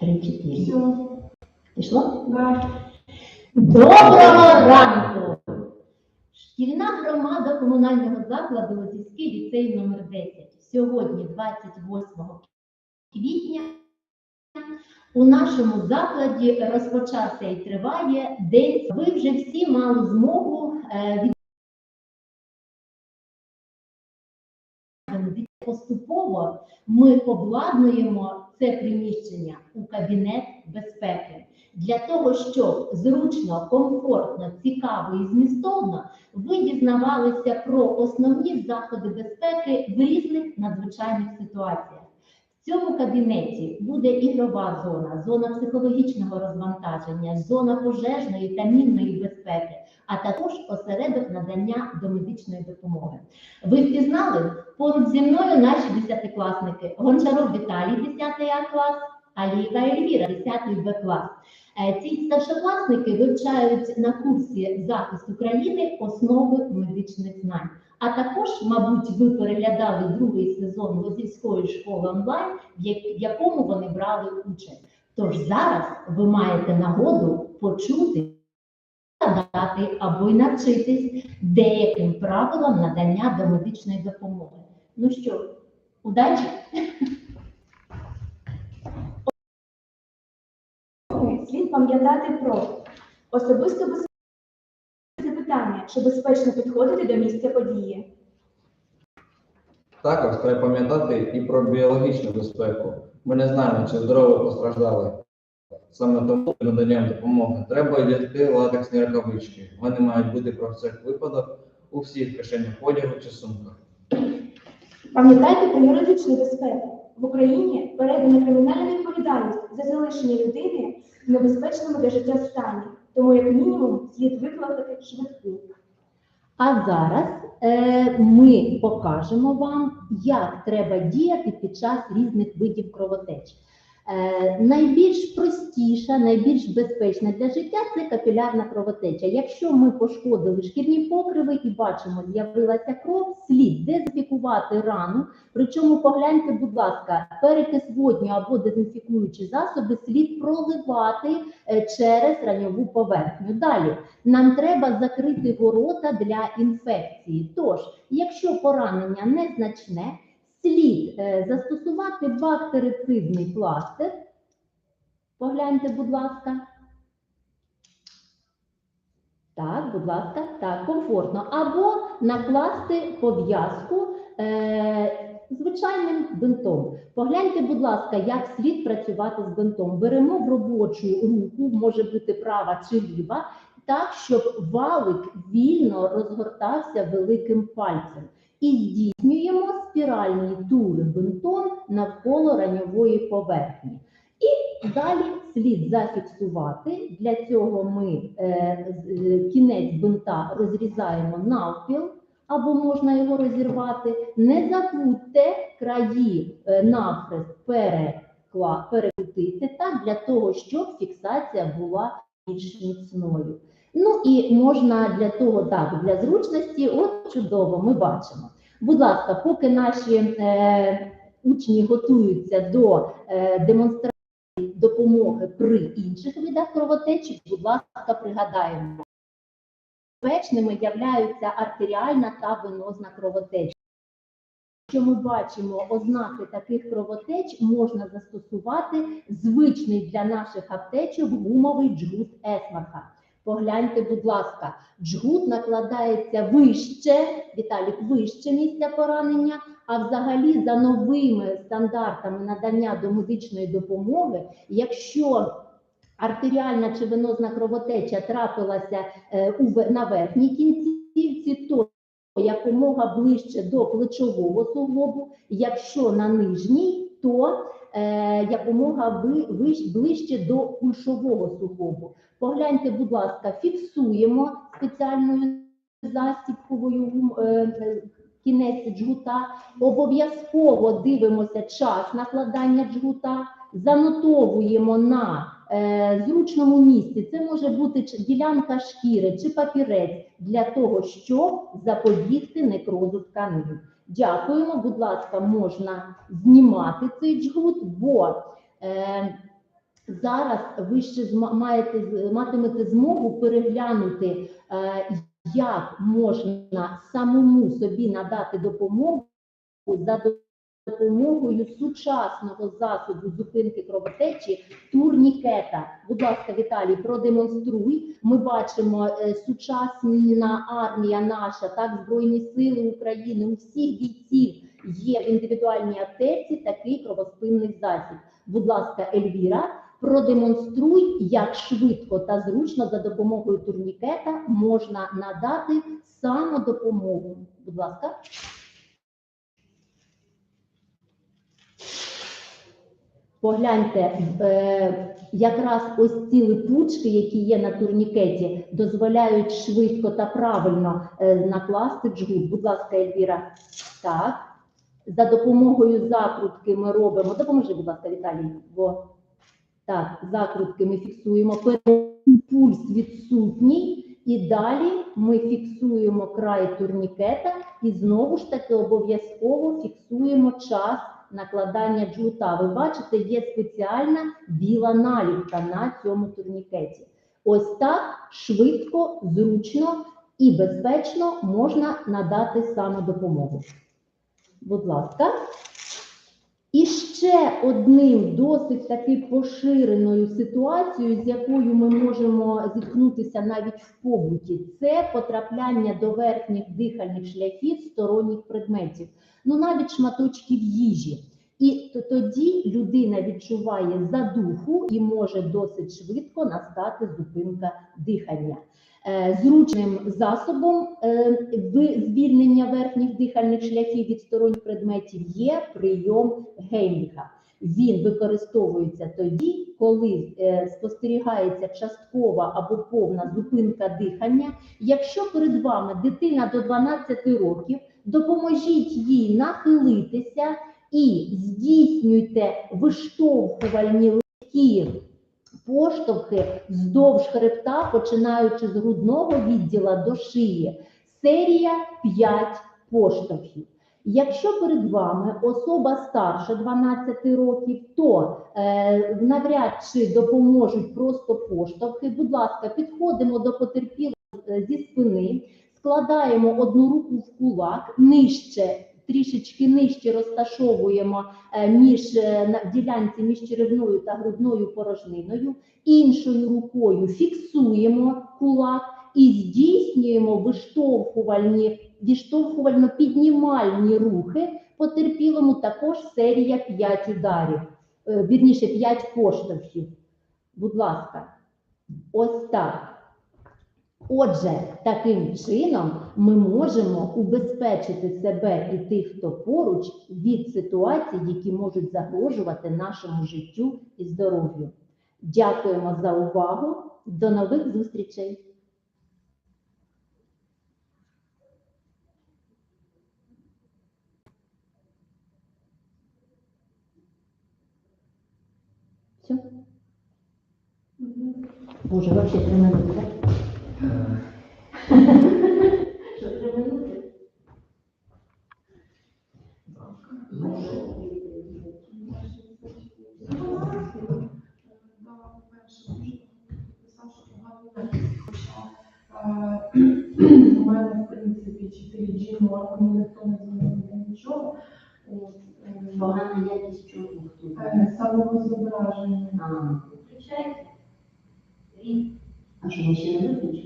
Три, чотири. Пішло? Да. Доброго ранку! Шкільна громада комунального закладу Лозівський ліцей номер 10. Сьогодні, 28 квітня, у нашому закладі розпочався і триває день. Ви вже всі мали змогу е, від Поступово ми обладнуємо це приміщення у кабінет безпеки для того, щоб зручно, комфортно, цікаво і змістовно ви дізнавалися про основні заходи безпеки в різних надзвичайних ситуаціях. В цьому кабінеті буде ігрова зона, зона психологічного розвантаження, зона пожежної та мінної безпеки, а також осередок надання домедичної допомоги. Ви впізнали? Поруч зі мною наші десятикласники. Гончаров Віталій, 10 А клас, Аліка Ельвіра, 10 Б клас. Е, Ці старшокласники вивчають на курсі захист України основи медичних знань. А також, мабуть, ви переглядали другий сезон Лозівської школи онлайн, в якому вони брали участь. Тож зараз ви маєте нагоду почути, надати або й навчитись деяким правилам надання домедичної допомоги. Ну що, удачі! Слід пам'ятати про особисто безпеку це питання, щоб безпечно підходити до місця події. Також треба пам'ятати і про біологічну безпеку. Ми не знаємо, чи здорово постраждали. Саме тому наданням допомоги треба одягти латексні рукавички. Вони мають бути про всяк випадок у всіх кишенях одягу чи сумках. Пам'ятайте про юридичну безпеку. В Україні передана кримінальна відповідальність за залишення людини в небезпечному для життя стані. Тому, як мінімум, слід викликати швидку. А зараз е, ми покажемо вам, як треба діяти під час різних видів кровотеч. Е, найбільш простіша, найбільш безпечна для життя це капілярна кровотеча. Якщо ми пошкодили шкірні покриви і бачимо, з'явилася кров, слід дезінфікувати рану. Причому погляньте, будь ласка, перекис водню або дезінфікуючі засоби слід проливати е, через раньову поверхню. Далі нам треба закрити ворота для інфекції. Тож, якщо поранення незначне, слід е, застосувати бактерицидний пластир. Погляньте, будь ласка. Так, будь ласка, так, комфортно. Або накласти пов'язку е, звичайним бинтом. Погляньте, будь ласка, як слід працювати з бинтом. Беремо в робочу руку, може бути права чи ліва, так, щоб валик вільно розгортався великим пальцем. І здійснюємо спіральні тури бинтом навколо раньової поверхні. І далі слід зафіксувати. Для цього ми е, е, кінець бинта розрізаємо навпіл, або можна його розірвати. Не забудьте краї е, навхрест перекрутити так, для того, щоб фіксація була більш міцною. Ну і можна для того, так, для зручності, от чудово, ми бачимо. Будь ласка, поки наші е, учні готуються до е, демонстрації допомоги при інших видах кровотечі, будь ласка, пригадаємо. Безпечними являються артеріальна та венозна кровотеча. Якщо ми бачимо ознаки таких кровотеч, можна застосувати звичний для наших аптечок гумовий джгут Есмарха. Погляньте, будь ласка, джгут накладається вище, Віталік, вище місця поранення, а взагалі за новими стандартами надання домедичної допомоги, якщо артеріальна чи венозна кровотеча трапилася е, на верхній кінцівці, то якомога ближче до плечового суглобу, якщо на нижній, то якомога ви- ближче до кульшового суглобу. Погляньте, будь ласка, фіксуємо спеціальною е, е, кінець джгута. Обов'язково дивимося час накладання джгута, занотовуємо на е, зручному місці. Це може бути ділянка шкіри чи папірець для того, щоб запобігти некрозу тканин. Дякуємо, будь ласка, можна знімати цей джгут, бо е, зараз ви ще маєте матимете змогу переглянути, е, як можна самому собі надати допомогу за допомогою сучасного засобу зупинки кровотечі турнікета. Будь ласка, Віталій, продемонструй. Ми бачимо е, сучасна армія наша, так збройні сили України. У всіх бійців є в індивідуальній аптеці такий кровоспинний засіб. Будь ласка, Ельвіра, продемонструй, як швидко та зручно за допомогою турнікета можна надати самодопомогу. Будь ласка. Погляньте, е, якраз ось ці липучки, які є на турнікеті, дозволяють швидко та правильно е, накласти джгут. Будь ласка, Ельвіра. Так. За допомогою закрутки ми робимо. Допоможи, будь ласка, Віталій. Бо так, закрутки ми фіксуємо. Пульс відсутній. І далі ми фіксуємо край турнікета і знову ж таки обов'язково фіксуємо час накладання джгута. Ви бачите, є спеціальна біла наліпка на цьому турнікеті. Ось так швидко, зручно і безпечно можна надати самодопомогу. Будь ласка. Ще одним досить таки поширеною ситуацією, з якою ми можемо зіткнутися навіть в побуті, це потрапляння до верхніх дихальних шляхів сторонніх предметів, ну навіть шматочків їжі. І тоді людина відчуває задуху і може досить швидко настати зупинка дихання. Е, Зручним засобом е, звільнення верхніх дихальних шляхів від сторонніх предметів є прийом Геймліха. Він використовується тоді, коли е, спостерігається часткова або повна зупинка дихання. Якщо перед вами дитина до 12 років, допоможіть їй нахилитися і здійснюйте виштовхувальні легкі поштовхи вздовж хребта, починаючи з грудного відділа до шиї. Серія 5 поштовхів. Якщо перед вами особа старша 12 років, то е, навряд чи допоможуть просто поштовхи. Будь ласка, підходимо до потерпілого е, зі спини, складаємо одну руку в кулак, нижче, трішечки нижче розташовуємо е, між е, на ділянці між черевною та грудною порожниною, іншою рукою фіксуємо кулак і здійснюємо виштовхувальні відштовхувально-піднімальні рухи потерпілому також серія 5 ударів, е, вірніше 5 поштовхів. Будь ласка, ось так. Отже, таким чином ми можемо убезпечити себе і тих, хто поруч від ситуацій, які можуть загрожувати нашому життю і здоров'ю. Дякуємо за увагу. До нових зустрічей! Все? Боже, вообще три минути? Що, три минути? У мене, в принципі, 4G норм, ніхто не змінив нічого. Погана якість чого? е, Самого зображення. А, а що ми ще не виключили?